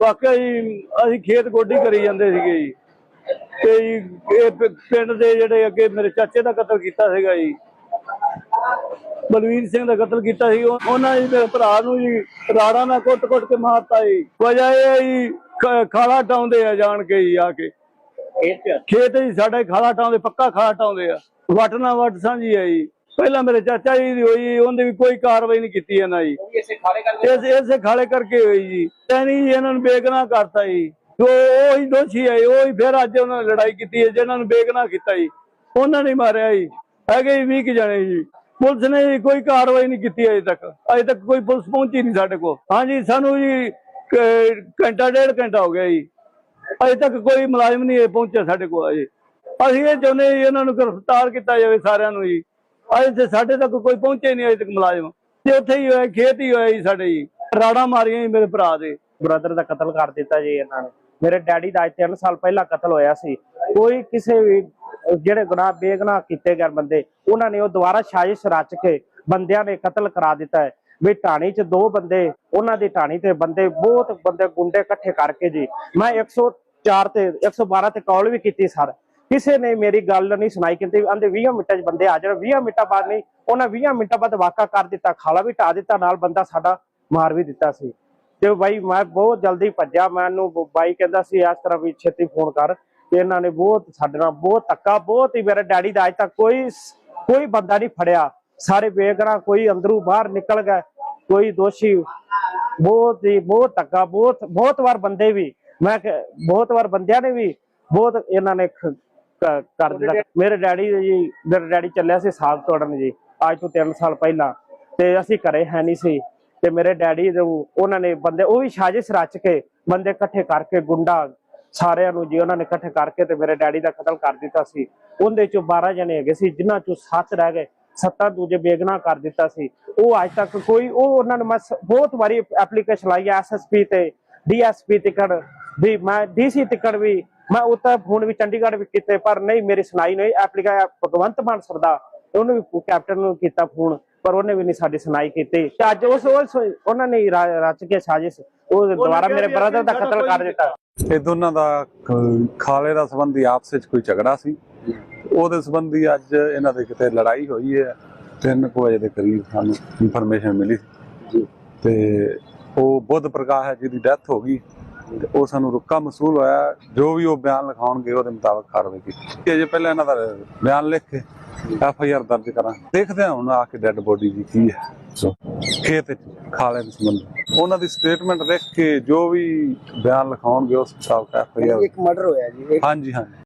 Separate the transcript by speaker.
Speaker 1: ਬਾਤ
Speaker 2: ਜੀ, ਅਸੀਂ ਖੇਤ ਗੋਡੀ ਕਰੀ ਜਾਂਦੇ ਸੀਗੇ ਜੀ। ਤੇ ਜੀ, ਇਹ ਪਿੰਡ ਦੇ ਜਿਹੜੇ ਅੱਗੇ ਮੇਰੇ ਚਾਚੇ ਦਾ ਕਤਲ ਕੀਤਾ ਸੀਗਾ ਜੀ। ਬਲਵੀਰ ਸਿੰਘ ਦਾ ਕਤਲ ਕੀਤਾ ਸੀ। ਉਹ- ਉਹਨਾਂ ਜੀ ਮੇਰੇ ਭਰਾ ਨੂੰ ਜੀ ਰਾੜਾ ਨਾਲ ਕੁੱਟ-ਕੁੱਟ ਕੇ ਮਾਰਤਾ ਜੀ। ਵਜ੍ਹਾ ਇਹ ਹੈ ਜੀ ਖਾਲਾ ਟਾਉਂਦੇ ਆ ਜਾਣ ਕੇ ਜੀ ਆ ਕੇ। ਖੇਤ ਜੀ ਸਾਡਾ ਹੀ ਖਾਲਾ ਟਾਉਂਦੇ ਪੱਕਾ ਖਾਲਾ ਟਾਉਂਦੇ ਆ। ਵੱਟ ਨਾ ਵੱਟ ਸਾਂਝੀ ਆ ਜੀ। ਪਹਿਲਾਂ ਮੇਰੇ ਚਾਚਾ ਜੀ ਦੀ ਹੋਈ ਉਹਦੇ ਵੀ ਕੋਈ ਕਾਰਵਾਈ ਨਹੀਂ ਕੀਤੀ ਇਹਨਾਂ ਜੀ
Speaker 3: ਇਸੇ
Speaker 2: ਇਸ ਖਾਲੇ ਕਰਕੇ ਹੋਈ ਜੀ। ਤੈਨੀ ਇਹਨਾਂ ਨੂੰ ਬੇਗਨਾ ਕਰਤਾ ਜੀ। ਜੋ ਉਹੀ ਦੋਸ਼ੀ ਹੈ ਉਹੀ ਫਿਰ ਅੱਜ ਉਹਨਾਂ ਨੇ ਲੜਾਈ ਕੀਤੀ ਹੈ ਜਿਹਨਾਂ ਨੂੰ ਬੇਗਨਾ ਕੀਤਾ ਜੀ। ਉਹਨਾਂ ਨੇ ਮਾਰਿਆ ਜੀ। ਹੈਗੇ ਜੀ 20 ਕੁ ਜਣੇ ਜੀ। ਪੁਲਿਸ ਨੇ ਕੋਈ ਕਾਰਵਾਈ ਨਹੀਂ ਕੀਤੀ ਅਜੇ ਤੱਕ। ਅਜੇ ਤੱਕ ਕੋਈ ਪੁਲਿਸ ਪਹੁੰਚੀ ਨਹੀਂ ਸਾਡੇ ਕੋਲ। ਹਾਂਜੀ, ਸਾਨੂੰ ਜੀ ਘੰਟਾ, ਡੇਢ ਘੰਟਾ ਹੋ ਗਿਆ ਜੀ। ਅਜੇ ਤੱਕ ਕੋਈ ਮੁਲਾਜ਼ਮ ਨਹੀਂ ਪਹੁੰਚਿਆ ਸਾਡੇ ਕੋਲ ਅਜੇ। ਅਸੀਂ ਇਹ ਚਾਹੁੰਦੇ ਇਹਨਾਂ ਨੂੰ ਗ੍ਰਿਫਤਾਰ ਕੀਤਾ ਜਾਵੇ ਸਾਰਿਆਂ ਨੂੰ ਜੀ। ਅਜੇ ਤੇ ਸਾਡੇ ਤੱਕ ਕੋਈ ਪਹੁੰਚੇ ਨਹੀਂ ਅਜੇ ਤੱਕ ਮੁਲਾਜ਼ਮ। ਤੇ ਉੱਥੇ ਹੀ ਹੋਇਆ, ਖੇਤ ਹੀ ਹੋਇਆ ਜੀ ਸਾਡੇ ਜੀ। ਰਾੜਾ ਮਾਰੀਆਂ ਜੀ ਮੇਰੇ ਭਰਾ ਦੇ।
Speaker 3: ਬ੍ਰਦਰ ਦਾ ਕਤਲ ਕਰ ਦਿੱਤਾ ਜੀ ਇਹਨਾਂ ਨੇ। ਮੇਰੇ ਡੈਡੀ ਦਾ ਅੱਜ 3 ਸਾਲ ਪਹਿਲਾਂ ਕਤਲ ਹੋਇਆ ਸੀ। ਕੋਈ ਕਿਸੇ ਵੀ ਜਿਹੜੇ ਗੁਨਾਹ ਬੇਗੁਨਾਹ ਕੀਤੇ ਗਏ ਬੰਦੇ, ਉਹਨਾਂ ਨੇ ਉਹ ਦੁਬਾਰਾ ਸਾਜ਼ਿਸ਼ ਰਚ ਕੇ ਬੰਦਿਆਂ ਨੇ ਕਤਲ ਕਰਾ ਦਿੱਤਾ ਹੈ। ਵੀ ਢਾਣੀ 'ਚ ਦੋ ਬੰਦੇ, ਉਹਨਾਂ ਦੀ ਢਾਣੀ ਤੇ ਬੰਦੇ, ਬਹੁਤ ਬੰਦੇ ਗੁੰਡੇ ਇਕੱਠੇ ਕਰਕੇ ਜੀ। ਮੈਂ 104 ਤੇ 112 ਤੇ ਕਾਲ ਵੀ ਕੀਤੀ ਸਰ ਕਿਸੇ ਨੇ ਮੇਰੀ ਗੱਲ ਨਹੀਂ ਸੁਣਾਈ ਕਿਤੇ ਆਂਦੇ 20 ਮਿੰਟਾਂ 'ਚ ਬੰਦੇ ਆ ਜਾਣ। 20 ਮਿੰਟਾਂ ਬਾਅਦ ਨਹੀਂ, ਉਹਨਾਂ 20 ਮਿੰਟਾਂ ਬਾਅਦ ਵਾਕਾ ਕਰ ਦਿੱਤਾ, ਖਾਲਾ ਵੀ ਢਾ ਦਿੱਤਾ, ਨਾਲ ਬੰਦਾ ਸਾਡਾ ਮਾਰ ਵੀ ਦਿੱਤਾ ਸੀ। ਤੇ ਬਾਈ, ਮੈਂ ਬਹੁਤ ਜਲਦੀ ਭੱਜਿਆ, ਮੈਨੂੰ ਬਾਈ ਕਹਿੰਦਾ ਸੀ, ਇਸ ਤਰ੍ਹਾਂ ਵੀ ਛੇਤੀ ਫੋਨ ਕਰ। ਤੇ ਇਹਨਾਂ ਨੇ ਬਹੁਤ ਸਾਡੇ ਨਾਲ ਬਹੁਤ ਧੱਕਾ ਬਹੁਤ ਹੀ ਮੇਰੇ ਡੈਡੀ ਦਾ ਅੱਜ ਤੱਕ ਕੋਈ ਕੋਈ ਬੰਦਾ ਨਹੀਂ ਫੜਿਆ। ਸਾਰੇ ਬੇਗਰਾ ਕੋਈ ਅੰਦਰੋਂ ਬਾਹਰ ਨਿਕਲ ਗਏ ਕੋਈ ਦੋਸ਼ੀ ਬਹੁਤ ਹੀ ਬਹੁਤ ਧੱਕਾ ਬਹੁਤ ਬਹੁਤ ਵਾਰ ਬੰਦੇ ਵੀ ਮੈਂ ਬਹੁਤ ਵਾਰ ਬੰਦਿਆਂ ਨੇ ਵੀ ਬਹੁਤ ਇਹਨਾਂ ਨੇ ਕਰ ਦਿੱਤਾ। ਮੇਰੇ ਡੈਡੀ ਜੀ ਮੇਰੇ ਡੈਡੀ ਚੱਲਿਆ ਸੀ ਸਾਗ ਤੋੜਨ ਜੀ ਅੱਜ ਤੋਂ 3 ਸਾਲ ਪਹਿਲਾਂ। ਤੇ ਅਸੀਂ ਘਰੇ ਹੈ ਨਹੀਂ ਸੀ। ਤੇ ਮੇਰੇ ਡੈਡੀ ਉਹਨਾਂ ਨੇ ਬੰਦੇ ਉਹ ਵੀ ਸਾਜ਼ਿਸ਼ ਰਚ ਕੇ ਬੰਦੇ ਇਕੱਠੇ ਕਰਕੇ ਗੁੰਡਾ ਸਾਰਿਆਂ ਨੂੰ ਜੀ ਉਹਨਾਂ ਨੇ ਇਕੱਠੇ ਕਰਕੇ ਤੇ ਮੇਰੇ ਡੈਡੀ ਦਾ ਕਤਲ ਕਰ ਦਿੱਤਾ ਸੀ। ਉਹਦੇ ਚੋਂ 12 ਜਣੇ ਹੈਗੇ ਸੀ ਜਿਨ੍ਹਾਂ ਚੋਂ 7 ਰਹਿ ਗਏ। ਸੱਤਾਂ ਦੂਜੇ ਬੇਗਨਾ ਕਰ ਦਿੱਤਾ ਸੀ। ਉਹ ਅੱਜ ਤੱਕ ਕੋਈ ਉਹ ਉਹਨਾਂ ਨੂੰ ਮੈਂ ਬਹੁਤ ਵਾਰੀ ਐਪਲੀਕੇਸ਼ਨ ਲਾਈ ਐਸਐਸਪੀ ਤੇ ਡੀਐਸਪੀ ਤਿਕੜ ਵੀ ਮੈਂ ਡੀਸੀ ਤਿਕੜ ਵੀ ਮੈਂ ਉੱਤੇ ਫੋਨ ਵੀ ਚੰਡੀਗੜ੍ਹ ਵੀ ਕੀਤੇ ਪਰ ਨਹੀਂ ਮੇਰੀ ਸੁਣਾਈ ਨਹੀਂ। ਐਪਲੀਕਾ ਭਗਵੰਤ ਮਾਨ ਸਰਦਾ ਉਹਨੂੰ ਵੀ ਕੈਪਟਨ ਨੂੰ ਕੀਤਾ ਫੋਨ ਪਰ ਉਹਨੇ ਵੀ ਨਹੀਂ ਸਾਡੀ ਸੁਣਾਈ ਕੀਤੀ। ਤੇ ਅੱਜ ਉਸ ਉਹਨਾਂ ਨੇ ਰਚ ਕੇ ਸਾਜ਼ਿਸ਼ ਉਹ ਦੁਬਾਰਾ ਮੇਰੇ ਬ੍ਰਦਰ ਦਾ ਕਤਲ ਕਰ ਦਿੱਤਾ।
Speaker 4: ਇਹ ਦੋਨਾਂ ਦਾ ਖਾਲੇ ਦਾ ਸੰਬੰਧੀ ਆਪਸ ਵਿੱਚ ਕੋਈ ਝਗੜਾ ਸੀ। ਉਹਦੇ ਸੰਬੰਧੀ ਅੱਜ ਇਹਨਾਂ ਦੇ ਕਿਤੇ ਲੜਾਈ ਹੋਈ ਹੈ। ਤਿੰਨ ਕੁ ਵਜੇ ਦੇ ਕਰੀਬ ਸਾਨੂੰ ਇਨਫੋਰਮੇਸ਼ਨ ਮਿਲੀ। ਤੇ ਉਹ ਬੁੱਧ ਪ੍ਰਕਾਸ਼ ਹੈ ਜਿਹਦੀ ਡੈਥ ਹੋ ਗਈ। ਤੇ ਉਹ ਸਾਨੂੰ ਰੁੱਕਾ ਮਸੂਲ ਹੋਇਆ। ਜੋ ਵੀ ਉਹ ਬਿਆਨ ਲਿਖਾਉਣਗੇ ਉਹਦੇ ਮੁਤਾਬਕ ਕਾਰਵਾਈ ਕੀਤੀ। ਅਜੇ ਪਹਿਲਾਂ ਇਹਨਾਂ ਦਾ ਬਿਆਨ ਲਿਖ ਕੇ ਐਫ ਆਈ ਆਰ ਦਰਜ ਕਰਾਂ ਦੇਖਦੇ ਹਾਂ ਹੁਣ ਆ ਕੇ ਡੈੱਡ ਬੋਡੀ ਦੀ ਕੀ ਹੈ। ਸੋ ਖੇਤ ਖਾਲੇ ਦੇ ਸੰਬੰਧ। ਉਹਨਾਂ ਦੀ ਸਟੇਟਮੈਂਟ ਲਿਖ ਕੇ ਜੋ ਵੀ ਬਿਆਨ ਲਿਖਾਉਣਗੇ ਉਸ ਆਈ ਆਰ
Speaker 3: ਇੱਕ ਮਰਡਰ ਹੋਇਆ ਜੀ
Speaker 4: ਹਾਂਜੀ ਹਾਂਜੀ।